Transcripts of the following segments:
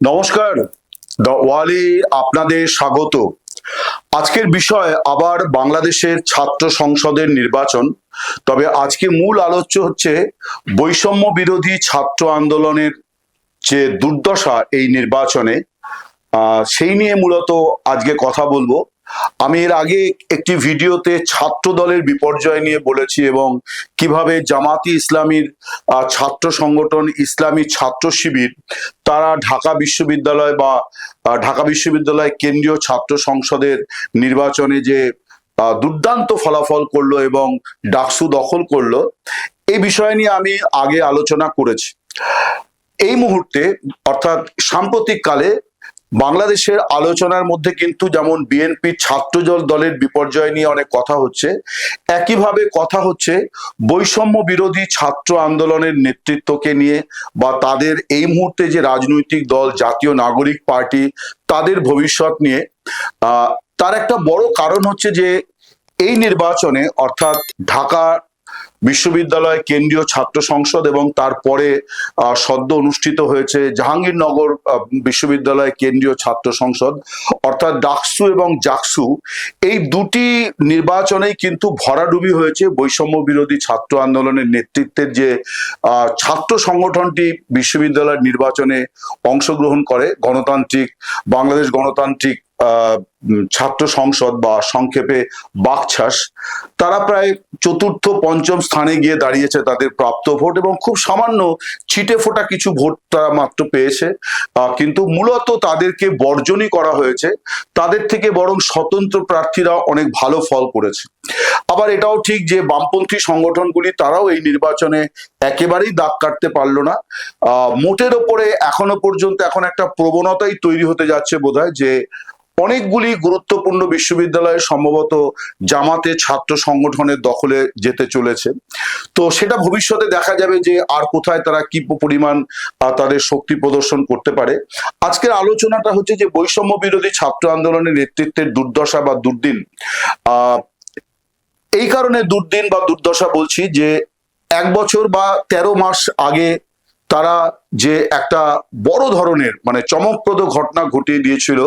নমস্কার। দ্য ওয়ালি আপনাদের স্বাগত। আজকের বিষয় আবার বাংলাদেশের ছাত্র সংসদের নির্বাচন। তবে আজকে মূল আলোচ্য হচ্ছে বৈষম্য বিরোধী ছাত্র আন্দোলনের যে দুর্দশা এই নির্বাচনে সেই নিয়ে মূলত আজকে কথা বলব। আমি এর আগে একটি ভিডিওতে ছাত্র দলের বিপর্যয় নিয়ে বলেছি এবং কীভাবে জামাতি ইসলামীর ছাত্র সংগঠন ইসলামী ছাত্র শিবির, তারা ঢাকা বিশ্ববিদ্যালয় বা ঢাকা বিশ্ববিদ্যালয় কেন্দ্রীয় ছাত্র সংসদের নির্বাচনে যে দুর্দান্ত ফলাফল করল এবং ডাকসু দখল করল, এই বিষয় নিয়ে আমি আগে আলোচনা করেছি। এই মুহূর্তে অর্থাৎ সাম্প্রতিক কালে বাংলাদেশের আলোচনার মধ্যে কিন্তু যেমন বিএনপি ছাত্রদল দলের বিপর্যয় নিয়ে অনেক কথা হচ্ছে, একইভাবে কথা হচ্ছে বৈষম্য বিরোধী ছাত্র আন্দোলনের নেতৃত্বকে নিয়ে বা তাদের এই মুহূর্তে যে রাজনৈতিক দল জাতীয় নাগরিক পার্টি তাদের ভবিষ্যৎ নিয়ে। তার একটা বড় কারণ হচ্ছে যে এই নির্বাচনে অর্থাৎ ঢাকা বিশ্ববিদ্যালয়, কেন্দ্রীয় ছাত্র সংসদ এবং তারপরে সদ্য অনুষ্ঠিত হয়েছে জাহাঙ্গীরনগর বিশ্ববিদ্যালয়, কেন্দ্রীয় ছাত্র সংসদ। অর্থাৎ ডাকসু এবং জাকসু এই দুটি নির্বাচনেই কিন্তু ভরাডুবি হয়েছে বৈষম্য বিরোধী ছাত্র আন্দোলনের নেতৃত্বের যে ছাত্র সংগঠনটি বিশ্ববিদ্যালয়ের নির্বাচনে অংশগ্রহণ করে গণতান্ত্রিক, বাংলাদেশ গণতান্ত্রিক ছাত্র সংসদ বা সংক্ষেপে বাকছাস, তারা প্রায় চতুর্থ, পঞ্চম স্থানে গিয়ে দাঁড়িয়েছে তাদের প্রাপ্ত ভোট এবং খুব সামান্য ছিটে ফোটা কিছু ভোট তারা মাত্র পেয়েছে। কিন্তু মূলত তাদেরকে বর্জনই করা হয়েছে। তাদের থেকে বরং স্বতন্ত্র প্রার্থীরা অনেক ভালো ফল করেছে। আবার এটাও ঠিক যে বামপন্থী সংগঠনগুলি, তারাও এই নির্বাচনে একেবারেই দাগ কাটতে পারল না। মোটের ওপরে এখনও পর্যন্ত এখন একটা প্রবণতাই তৈরি হতে যাচ্ছে বোধহয় যে অনেকগুলি গুরুত্বপূর্ণ বিশ্ববিদ্যালয়ে সম্ভবত জামাতে ছাত্র সংগঠনের দখলে যেতে চলেছে। তো সেটা ভবিষ্যতে দেখা যাবে যে আর কোথায় তারা কি পরিমাণ তাদের শক্তি প্রদর্শন করতে পারে। আজকের আলোচনাটা হচ্ছে যে বৈষম্য বিরোধী ছাত্র আন্দোলনের নেতৃত্বের দুর্দশা বা দুর্দিন। এই কারণে দুর্দিন বা দুর্দশা বলছি যে এক বছর বা তেরো মাস আগে তারা যে একটা বড় ধরনের মানে চমকপ্রদ ঘটনা ঘটিয়ে দিয়েছিল,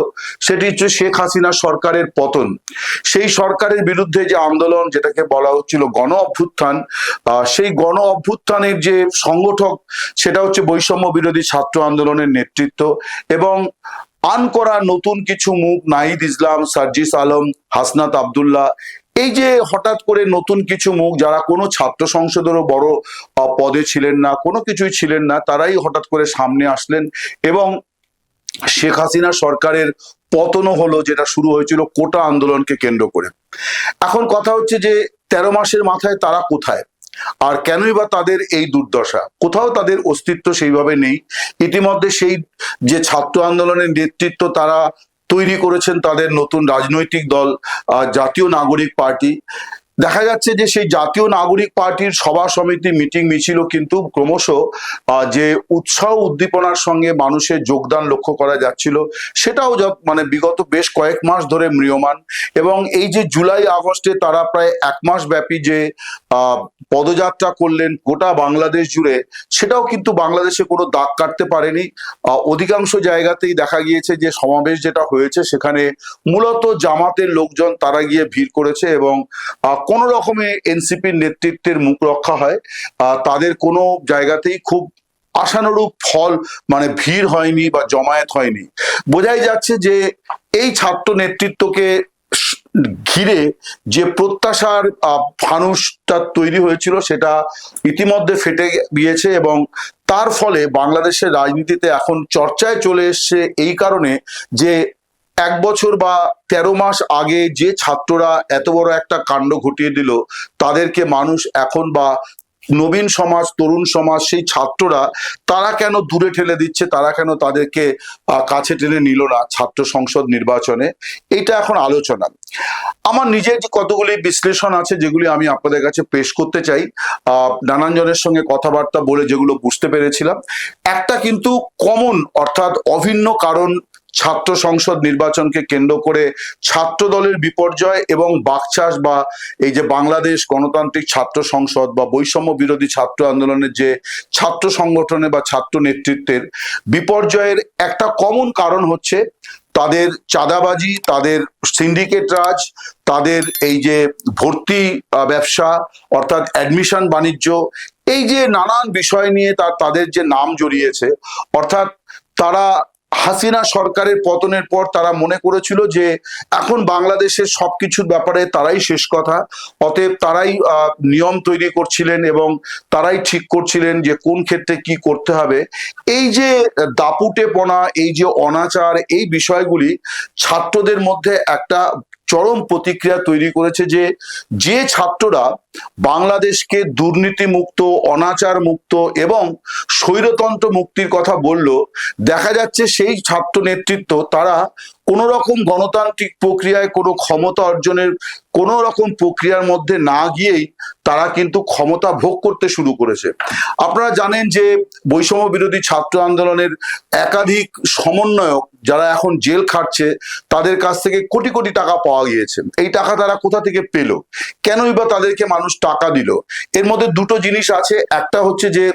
সেটি হচ্ছে শেখ হাসিনা সরকারের পতন। সেই সরকারের বিরুদ্ধে যে আন্দোলন, যেটাকে বলা হচ্ছিল গণ অভ্যুত্থান সেই গণ অভ্যুত্থানের যে সংগঠক, সেটা হচ্ছে বৈষম্য বিরোধী ছাত্র আন্দোলনের নেতৃত্ব এবং আন করা নতুন কিছু মুখ, নাহিদ ইসলাম, সার্জিস আলম, হাসনাত আবদুল্লাহ এই যে হঠাৎ করে নতুন কিছু মুখ, যারা কোনো ছাত্র সংসদেরও বড় পদে ছিলেন না, কোনো কিছুই ছিলেন না, তারাই হঠাৎ করে সামনে আসলেন এবং শেখ হাসিনা সরকারের পতনও হলো যেটা শুরু হয়েছিল কোটা আন্দোলনকে কেন্দ্র করে। এখন কথা হচ্ছে যে তেরো মাসের মাথায় তারা কোথায়? আর কেনই বা তাদের এই দুর্দশা? কোথাও তাদের অস্তিত্ব সেইভাবে নেই। ইতিমধ্যে সেই যে ছাত্র আন্দোলনের নেতৃত্ব তারা তৈরি করেছেন তাদের নতুন রাজনৈতিক দল জাতীয় নাগরিক পার্টি। দেখা যাচ্ছে যে সেই জাতীয় নাগরিক পার্টির সভা সমিতি মিটিং মিছিল কিন্তু ক্রমশ যে উৎসাহ উদ্দীপনার সঙ্গে মানুষের যোগদান লক্ষ্য করা যাচ্ছিল, সেটাও মানে বিগত বেশ কয়েক মাস ধরে ম্রিয়মান। এবং এই যে জুলাই আগস্টে তারা প্রায় এক মাস ব্যাপী যে পদযাত্রা করলেন গোটা বাংলাদেশ জুড়ে, সেটাও কিন্তু বাংলাদেশে কোনো দাগ কাটতে পারেনি। অধিকাংশ জায়গাতেই দেখা গিয়েছে যে সমাবেশ যেটা হয়েছে, সেখানে মূলত জামাতের লোকজন তারা গিয়ে ভিড় করেছে এবং কোনো রকমে এনসিপির নেতৃত্বের মুখ রক্ষা হয় তাদের কোনো জায়গাতেই খুব আশানুরূপ ফল মানে ভিড় হয়নি বা জমায়েত হয়নি। বোঝাই যাচ্ছে যে এই ছাত্র নেতৃত্বকে ঘিরে যে প্রত্যাশার আহ, ফানুসটা তৈরি হয়েছিল সেটা ইতিমধ্যে ফেটে গিয়েছে এবং তার ফলে বাংলাদেশের রাজনীতিতে এখন চর্চায় চলে এসছে এই কারণে যে এক বছর বা তেরো মাস আগে যে ছাত্ররা এত বড় একটা কাণ্ড ঘটিয়ে দিল, তাদেরকে মানুষ এখন বা নবীন সমাজ, তরুণ সমাজ সেই ছাত্ররা, তারা কেন দূরে ঠেলে দিচ্ছে? তারা কেন তাদেরকে কাছে টেনে নিল না ছাত্র সংসদ নির্বাচনে? এটা এখন আলোচনা। আমার নিজের যে কতগুলি বিশ্লেষণ আছে, যেগুলি আমি আপনাদের কাছে পেশ করতে চাই নানান জনের সঙ্গে কথাবার্তা বলে যেগুলো বুঝতে পেরেছিলাম। একটা কিন্তু কমন অর্থাৎ অভিন্ন কারণ ছাত্র সংসদ নির্বাচনকে কেন্দ্র করে ছাত্র দলের বিপর্যয় এবং বাকচাষ বা এই যে বাংলাদেশ গণতান্ত্রিক ছাত্র সংসদ বা বৈষম্য বিরোধী ছাত্র আন্দোলনের যে ছাত্র সংগঠনে বা ছাত্র নেতৃত্বের বিপর্যয়ের একটা কমন কারণ হচ্ছে তাদের চাঁদাবাজি, তাদের সিন্ডিকেট রাজ, তাদের এই যে ভর্তি ব্যবসা অর্থাৎ অ্যাডমিশন বাণিজ্য, এই যে নানান বিষয় নিয়ে তার, তাদের যে নাম জড়িয়েছে, অর্থাৎ তারা হাসিনা সরকারের পতনের পর তারা মনে করেছিল যে এখন বাংলাদেশের সবকিছুর ব্যাপারে তারাই শেষ কথা। অতএব তারাই নিয়ম তৈরি করছিলেন এবং তারাই ঠিক করছিলেন যে কোন ক্ষেত্রে কি করতে হবে। এই যে দাপুটে দাপুটেপনা, এই যে অনাচার, এই বিষয়গুলি ছাত্রদের মধ্যে একটা চরম প্রতিক্রিয়া তৈরি করেছে যে যে ছাত্ররা বাংলাদেশকে দুর্নীতি মুক্ত অনাচার মুক্ত এবং স্বৈরতন্ত্র মুক্তির কথা বলল, দেখা যাচ্ছে সেই ছাত্র নেতৃত্ব তারা কোনো রকম গণতান্ত্রিক প্রক্রিয়ায় কোনো ক্ষমতা অর্জনের কোনো রকম প্রক্রিয়ার মধ্যে না গিয়েই তারা কিন্তু ক্ষমতা ভোগ করতে শুরু করেছে। আপনারা জানেন যে বৈষম্য বিরোধী ছাত্র আন্দোলনের একাধিক সমন্বয়ক যারা এখন জেল খাটছে, তাদের কাছ থেকে কোটি কোটি টাকা পাওয়া গিয়েছে। এই টাকা তারা কোথা থেকে পেল? কেনই বা তাদেরকে মানুষ টাকা দিল। এর মধ্যে দুটো জিনিস আছে। একটা হচ্ছে যে,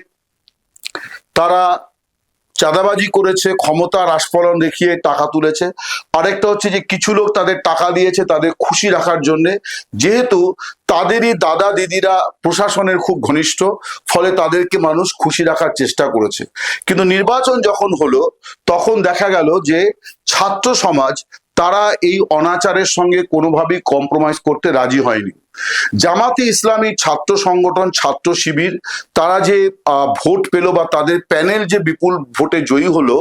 তারা চাঁদাবাজি করেছে ক্ষমতার আস্ফলন দেখিয়ে টাকা তুলেছে। আরেকটা হচ্ছে যে, কিছু লোক তাদের টাকা দিয়েছে তাদের খুশি রাখার জন্য। যেহেতু তাদেরই দাদা দিদিরা প্রশাসনের খুব ঘনিষ্ঠ, ফলে তাদেরকে মানুষ খুশি রাখার চেষ্টা করেছে। কিন্তু নির্বাচন যখন হলো, তখন দেখা গেল যে, ছাত্র সমাজ তারা এই অনাচারের সঙ্গে কোনোভাবেই কম্প্রোমাইজ করতে রাজি হয়নি। জামাতে ইসলামী ছাত্র সংগঠন, ছাত্র শিবির, তারা যে ভোট পেল বা তাদের প্যানেল যে বিপুল ভোটে জয়ী হলো,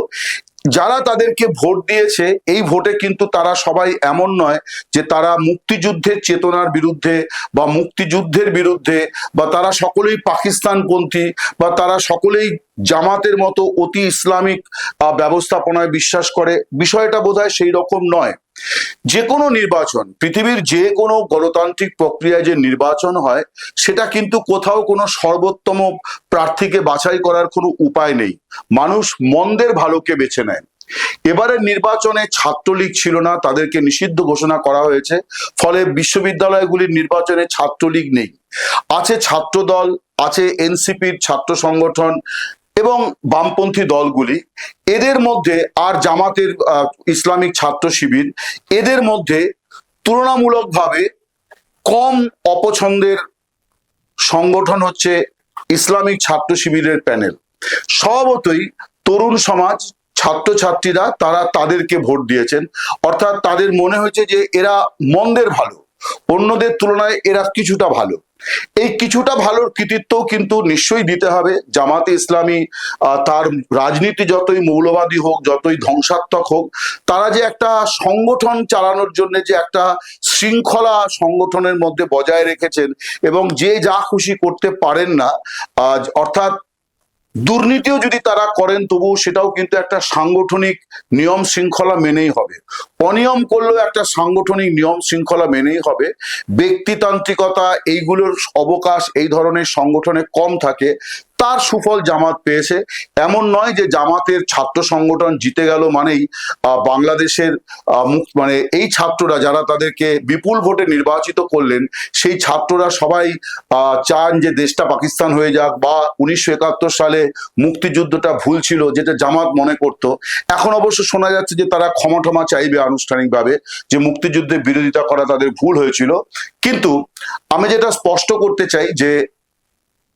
যারা তাদেরকে ভোট দিয়েছে, এই ভোটে কিন্তু তারা সবাই এমন নয় যে তারা মুক্তিযুদ্ধের চেতনার বিরুদ্ধে বা মুক্তিযুদ্ধের বিরুদ্ধে বা তারা সকলেই পাকিস্তানপন্থী বা তারা সকলেই জামাতের মতো অতি ইসলামিক ব্যবস্থাপনায় বিশ্বাস করে। বিষয়টা বোধহয় সেই রকম নয়। যে কোনো নির্বাচন, পৃথিবীর যে কোনো গণতান্ত্রিক প্রক্রিয়ায় যে নির্বাচন হয়, সেটা কিন্তু কোথাও কোনো সর্বোত্তম প্রার্থীকে বাছাই করার কোনো উপায় নেই। মানুষ মন্দের ভালোকে বেছে নেয়। এবারের নির্বাচনে ছাত্রলীগ ছিল না, তাদেরকে নিষিদ্ধ ঘোষণা করা হয়েছে, ফলে বিশ্ববিদ্যালয়গুলির নির্বাচনে ছাত্রলীগ নেই। আছে ছাত্রদল, আছে এনসিপির ছাত্র সংগঠন এবং বামপন্থী দলগুলি, এদের মধ্যে আর জামাতের ইসলামিক ছাত্র শিবির, এদের মধ্যে তুলনামূলকভাবে কম অপছন্দের সংগঠন হচ্ছে ইসলামিক ছাত্র শিবিরের প্যানেল। স্বভাবতই তরুণ সমাজ, ছাত্রছাত্রীরা তারা তাদেরকে ভোট দিয়েছেন। অর্থাৎ তাদের মনে হয়েছে যে এরা মন্দের ভালো, অন্যদের তুলনায় এরা কিছুটা ভালো। এই কিছুটা ভালোর কৃতিত্ব কিন্তু নিশ্চয়ই দিতে হবে। জামাতে ইসলামী তার রাজনীতি যতই মৌলবাদী হোক, যতই ধ্বংসাত্মক হোক, তারা যে একটা সংগঠন চালানোর জন্য যে একটা শৃঙ্খলা সংগঠনের মধ্যে বজায় রেখেছেন এবং যে যা খুশি করতে পারেন না অর্থাৎ দুর্নীতিও যদি তারা করেন তবু সেটাও কিন্তু একটা সাংগঠনিক নিয়ম শৃঙ্খলা মেনেই হবে। অনিয়ম করলেও একটা সাংগঠনিক নিয়ম শৃঙ্খলা মেনেই হবে। ব্যক্তিতান্ত্রিকতা, এইগুলোর অবকাশ, এই ধরনের সংগঠনে কম থাকে। তার সুফল জামাত পেয়েছে। এমন নয় যে জামাতের ছাত্র সংগঠন জিতে গেল মানেই বাংলাদেশের মানে এই ছাত্ররা যারা তাদেরকে বিপুল ভোটে নির্বাচিত করলেন, সেই ছাত্ররা সবাই চান যে দেশটা পাকিস্তান হয়ে যাক বা উনিশশো একাত্তর সালে মুক্তিযুদ্ধটা ভুল ছিল যেটা জামাত মনে করত। এখন অবশ্য শোনা যাচ্ছে যে তারা ক্ষমাটমা চাইবে আনুষ্ঠানিকভাবে যে মুক্তিযুদ্ধের বিরোধিতা করা তাদের ভুল হয়েছিল। কিন্তু আমি যেটা স্পষ্ট করতে চাই যে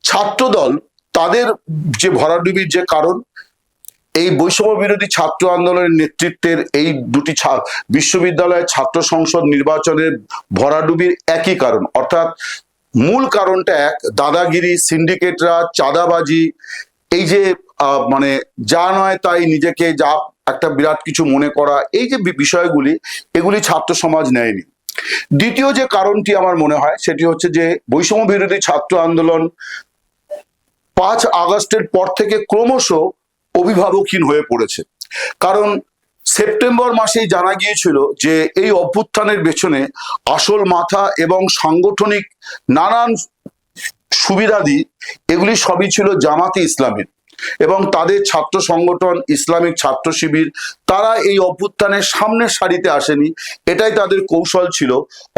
ছাত্রদল তাদের যে ভরাডুবির যে কারণ, এই বৈষম্য বিরোধী ছাত্র আন্দোলনের নেতৃত্বের এই দুটি বিশ্ববিদ্যালয়ের ছাত্র সংসদ নির্বাচনের ভরাডুবির একই কারণ। অর্থাৎ মূল কারণটা এক, দাদাগিরি, সিন্ডিকেটরা, চাঁদাবাজি, এই যে মানে যা নয় তাই নিজেকে যা একটা বিরাট কিছু মনে করা, এই যে বিষয়গুলি, এগুলি ছাত্র সমাজ নেয়নি। দ্বিতীয় যে কারণটি আমার মনে হয়, সেটি হচ্ছে যে বৈষম্য বিরোধী ছাত্র আন্দোলন পাঁচ আগস্টের পর থেকে ক্রমশ অভিভাবকহীন হয়ে পড়েছে। কারণ সেপ্টেম্বর মাসেই জানা গিয়েছিল যে এই অভ্যুত্থানের পেছনে আসল মাথা এবং সাংগঠনিক নানান সুবিধাদি এগুলি সবই ছিল জামাতি ইসলামের এবং তাদের ছাত্র সংগঠন ইসলামিক ছাত্র শিবির তারা এই অভ্যুত্থানের সামনের সারিতে আসেনি। এটাই তাদের কৌশল ছিল।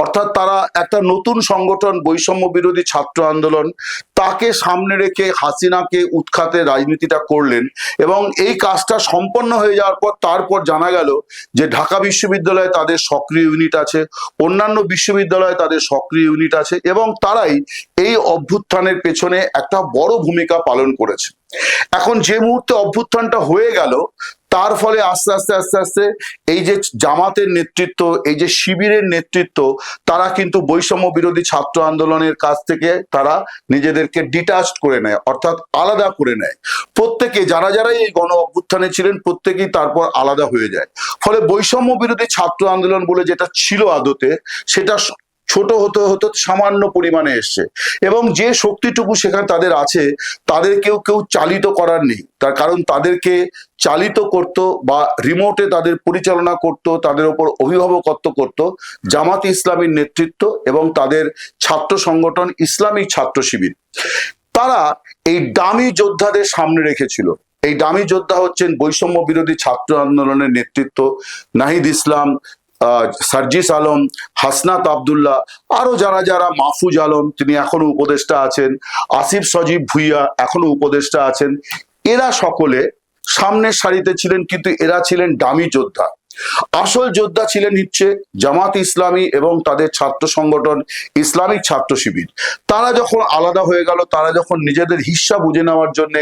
অর্থাৎ তারা একটা নতুন সংগঠন, বৈষম্য বিরোধী ছাত্র আন্দোলন, তাকে সামনে রেখে হাসিনাকে উৎখাতে রাজনীতিটা করলেন এবং এই কাজটা সম্পন্ন হয়ে যাওয়ার পর তারপর জানা গেল যে ঢাকা বিশ্ববিদ্যালয়ে তাদের সক্রিয় ইউনিট আছে, অন্যান্য বিশ্ববিদ্যালয়ে তাদের সক্রিয় ইউনিট আছে এবং তারাই এই অভ্যুত্থানের পেছনে একটা বড় ভূমিকা পালন করেছে। এখন যে মুহূর্তে অভ্যুত্থানটা হয়ে গেল তার ফলে আস্তে আস্তে আস্তে আস্তে এই যে জামাতের নেতৃত্ব, এই যে শিবিরের নেতৃত্ব, তারা কিন্তু বৈষম্য বিরোধী ছাত্র আন্দোলনের কাছ থেকে তারা নিজেদেরকে ডিটাচড করে নেয়, অর্থাৎ আলাদা করে নেয়। প্রত্যেকে, যারা যারাই এই গণ অভ্যুত্থানে ছিলেন, প্রত্যেকেই তারপর আলাদা হয়ে যায়। ফলে বৈষম্য বিরোধী ছাত্র আন্দোলন বলে যেটা ছিল আদতে, সেটা ছোট হতে হতে সামান্য পরিমাণে এসছে। এবং যে শক্তিটুকু সেখানে তাদের আছে, তাদেরকেও কেউ চালিত করার নেই। তার কারণ তাদেরকে চালিত করত বা রিমোটে তাদের পরিচালনা করত, তাদের ওপর অভিভাবকত্ব করত, জামাত ইসলামীর নেতৃত্ব এবং তাদের ছাত্র সংগঠন ইসলামিক ছাত্র শিবির। তারা এই দামি যোদ্ধাদের সামনে রেখেছিল। এই দামি যোদ্ধা হচ্ছেন বৈষম্য বিরোধী ছাত্র আন্দোলনের নেতৃত্ব, নাহিদ ইসলাম সার্জিস আলম, হাসনাত আবদুল্লাহ, আরও যারা যারা, মাহফুজ আলম, তিনি এখনও উপদেষ্টা আছেন, আসিফ সজীব ভুইয়া এখনও উপদেষ্টা আছেন, এরা সকলে সামনের সারিতে ছিলেন, কিন্তু এরা ছিলেন ডামি যোদ্ধা। আসল যোদ্ধা ছিলেন হচ্ছে জামাত ইসলামী এবং তাদের ছাত্র সংগঠন ইসলামিক ছাত্র শিবির। তারা যখন আলাদা হয়ে গেল, তারা যখন নিজেদের হিস্সা বুঝে নেওয়ার জন্য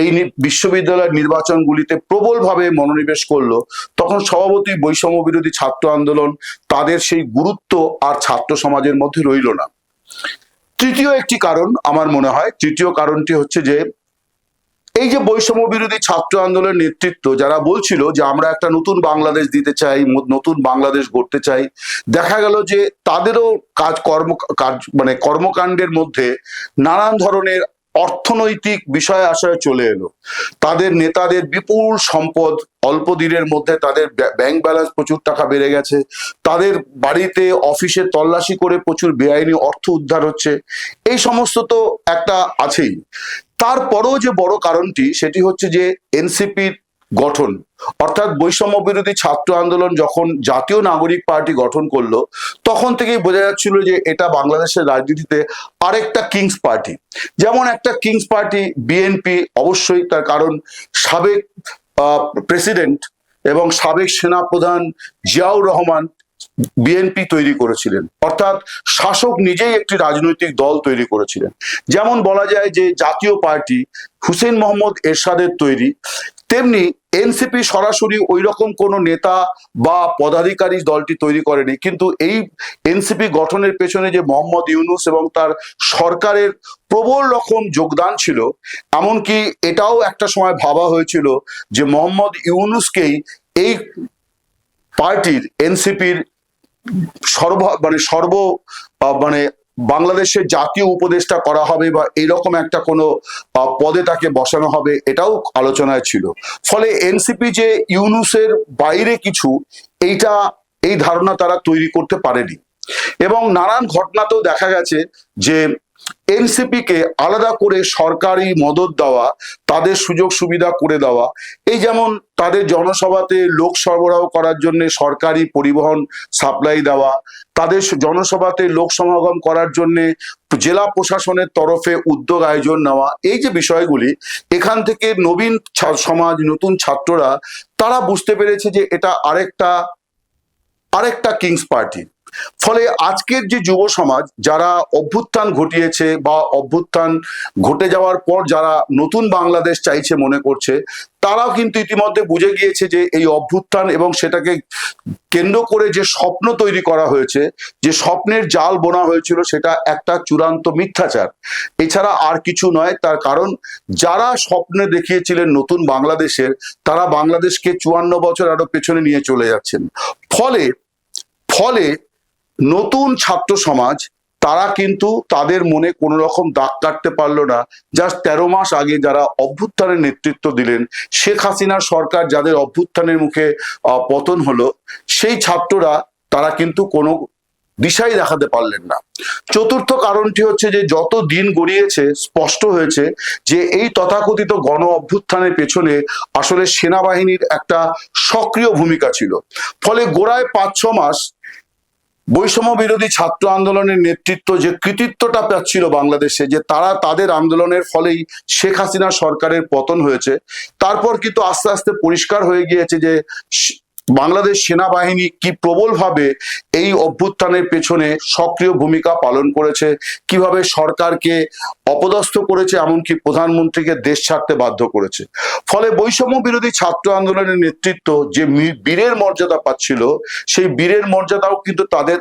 এই বিশ্ববিদ্যালয়ের নির্বাচনগুলিতে প্রবলভাবে মনোনিবেশ করল, তখন স্বভাবতই বৈষম্য বিরোধী ছাত্র আন্দোলন তাদের সেই গুরুত্ব আর ছাত্র সমাজের মধ্যে রইল না। তৃতীয় একটি কারণ আমার মনে হয়, তৃতীয় কারণটি হচ্ছে যে এই যে বৈষম্য বিরোধী ছাত্র আন্দোলনের নেতৃত্ব, যারা বলছিল যে আমরা একটা নতুন বাংলাদেশ দিতে চাই নতুন বাংলাদেশ গড়তে চাই, দেখা গেল যে তাদেরও কাজ কর্ম কাজ মানে কর্মকাণ্ডের মধ্যে নানান ধরনের অর্থনৈতিক বিষয় আশয় চলে এলো। তাদের নেতাদের বিপুল সম্পদ অল্প দিনের মধ্যে তাদের ব্য- ব্যাংক ব্যালেন্স প্রচুর টাকা বেড়ে গেছে, তাদের বাড়িতে অফিসে তল্লাশি করে প্রচুর বেআইনি অর্থ উদ্ধার হচ্ছে, এই সমস্ত তো একটা আছেই। তারপরেও যে বড় কারণটি, সেটি হচ্ছে যে এনসিপির গঠন, অর্থাৎ বৈষম্য বিরোধী ছাত্র আন্দোলন যখন জাতীয় নাগরিক পার্টি গঠন করল, তখন থেকেই বোঝা যাচ্ছিল যে এটা বাংলাদেশের রাজনীতিতে আরেকটা কিংস পার্টি। যেমন একটা কিংস পার্টি, বিএনপি অবশ্যই তার কারণ সাবেক প্রেসিডেন্ট এবং সাবেক সেনাপ্রধান জিয়াউর রহমান বিএনপি তৈরি করেছিলেন। অর্থাৎ শাসক নিজেই একটি রাজনৈতিক দল তৈরি করেছিলেন। যেমন বলা যায় যে জাতীয় পার্টি হুসেন মোহাম্মদ এরশাদের তৈরি, তেমনি এনসিপি সরাসরি ওই রকম কোনো নেতা বা পদাধিকারী দলটি তৈরি করেনি। কিন্তু এই এনসিপি গঠনের পেছনে যে মোহাম্মদ ইউনুস এবং তার সরকারের প্রবল রকম যোগদান ছিল, এমনকি এটাও একটা সময় ভাবা হয়েছিল যে মোহাম্মদ ইউনুসকেই এই পার্টির এনসিপির সর্ব মানে সর্ব মানে বাংলাদেশের জাতীয় উপদেষ্টা করা হবে বা এরকম একটা কোনো পদে তাকে বসানো হবে এটাও আলোচনায় ছিল। ফলে এনসিপি যে ইউনুসের বাইরে কিছু, এইটা, এই ধারণা তারা তৈরি করতে পারেনি। এবং নানান ঘটনাতেও দেখা গেছে যে এনসিপি কে আলাদা করে সরকারি মদত দেওয়া, তাদের সুযোগ সুবিধা করে দেওয়া। এই যেমন তাদের জনসভাতে লোক সরবরাহ করার জন্য সরকারি পরিবহন সাপ্লাই দেওয়া, তাদের জনসভাতে লোক সমাগম করার জন্য জেলা প্রশাসনের তরফে উদ্যোগ আয়োজন নেওয়া, এই যে বিষয়গুলি, এখান থেকে নবীন সমাজ, নতুন ছাত্ররা, তারা বুঝতে পেরেছে যে এটা আরেকটা আরেকটা কিংস পার্টি। ফলে আজকের যে যুব সমাজ, যারা অভ্যুত্থান ঘটিয়েছে বা অভ্যুত্থান ঘটে যাওয়ার পর যারা নতুন বাংলাদেশ চাইছে মনে করছে, তারাও কিন্তু ইতিমধ্যে বুঝে গিয়েছে যে এই অভ্যুত্থান এবং সেটাকে কেন্দ্র করে যে স্বপ্ন তৈরি করা হয়েছে, যে স্বপ্নের জাল বোনা হয়েছিল, সেটা একটা চূড়ান্ত মিথ্যাচার। এছাড়া আর কিছু নয়, তার কারণ যারা স্বপ্নে দেখিয়েছিলেন নতুন বাংলাদেশের, তারা বাংলাদেশকে চুয়ান্ন বছর আরও পেছনে নিয়ে চলে যাচ্ছেন। ফলে ফলে নতুন ছাত্র সমাজ, তারা কিন্তু তাদের মনে কোনো রকম দাগ কাটতে পারল না। জাস্ট তেরো মাস আগে যারা অভ্যুত্থানের নেতৃত্ব দিলেন, শেখ হাসিনার সরকার যাদের অভ্যুত্থানের মুখে পতন হলো, সেই ছাত্ররা, তারা কিন্তু কোনো দিশাই দেখাতে পারলেন না। চতুর্থ কারণটি হচ্ছে যে, যত দিন গড়িয়েছে, স্পষ্ট হয়েছে যে, এই তথাকথিত গণ অভ্যুত্থানের পেছনে আসলে সেনাবাহিনীর একটা সক্রিয় ভূমিকা ছিল। ফলে গোড়ায় পাঁচ ছ মাস বৈষম্য বিরোধী ছাত্র আন্দোলনের নেতৃত্ব যে কৃতিত্বটা পাচ্ছিল বাংলাদেশে, যে তারা তাদের আন্দোলনের ফলেই শেখ হাসিনা সরকারের পতন হয়েছে, তারপর কিন্তু আস্তে আস্তে পরিষ্কার হয়ে গিয়েছে যে বাংলাদেশ সেনাবাহিনী কি প্রবলভাবে এই অভ্যুত্থানের পেছনে সক্রিয় ভূমিকা পালন করেছে? কীভাবে সরকারকে অপদস্থ করেছে? এমনকি প্রধানমন্ত্রীকে দেশ ছাড়তে বাধ্য করেছে? ফলে বৈষম্য বিরোধী ছাত্র আন্দোলনের নেতৃত্ব যে বীরের মর্যাদা পাচ্ছিল, সেই বীরের মর্যাদাও কিন্তু তাদের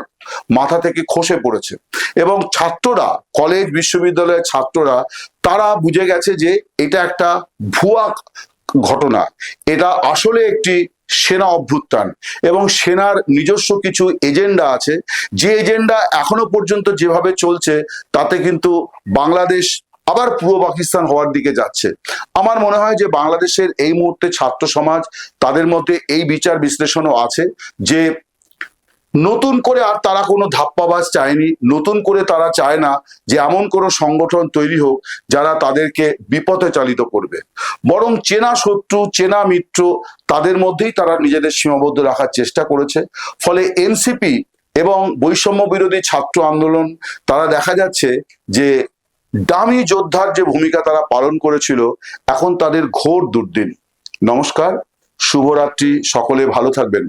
মাথা থেকে খসে পড়েছে। এবং ছাত্ররা, কলেজ, বিশ্ববিদ্যালয়ের ছাত্ররা, তারা বুঝে গেছে যে এটা একটা ভুয়া ঘটনা। এটা আসলে একটি সেনা অভ্যুত্থান এবং সেনার নিজস্ব কিছু এজেন্ডা আছে। যে এজেন্ডা এখনও পর্যন্ত যেভাবে চলছে, তাতে কিন্তু বাংলাদেশ আবার পূর্ব পাকিস্তান হওয়ার দিকে যাচ্ছে। আমার মনে হয় যে বাংলাদেশের এই মুহূর্তে ছাত্র সমাজ, তাদের মধ্যে এই বিচার বিশ্লেষণও আছে যে নতুন করে আর তারা কোনো ধাপ্পাবাজ চায়নি, নতুন করে তারা চায় না যে এমন কোনো সংগঠন তৈরি হোক যারা তাদেরকে বিপথে চালিত করবে। বরং চেনা শত্রু, চেনা মিত্র তাদের মধ্যেই তারা নিজেদের সীমাবদ্ধ রাখার চেষ্টা করেছে। ফলে এনসিপি এবং বৈষম্য বিরোধী ছাত্র আন্দোলন, তারা দেখা যাচ্ছে যে দামি যোদ্ধার যে ভূমিকা তারা পালন করেছিল, এখন তাদের ঘোর দুর্দিন। নমস্কার, শুভরাত্রি, সকলে ভালো থাকবেন।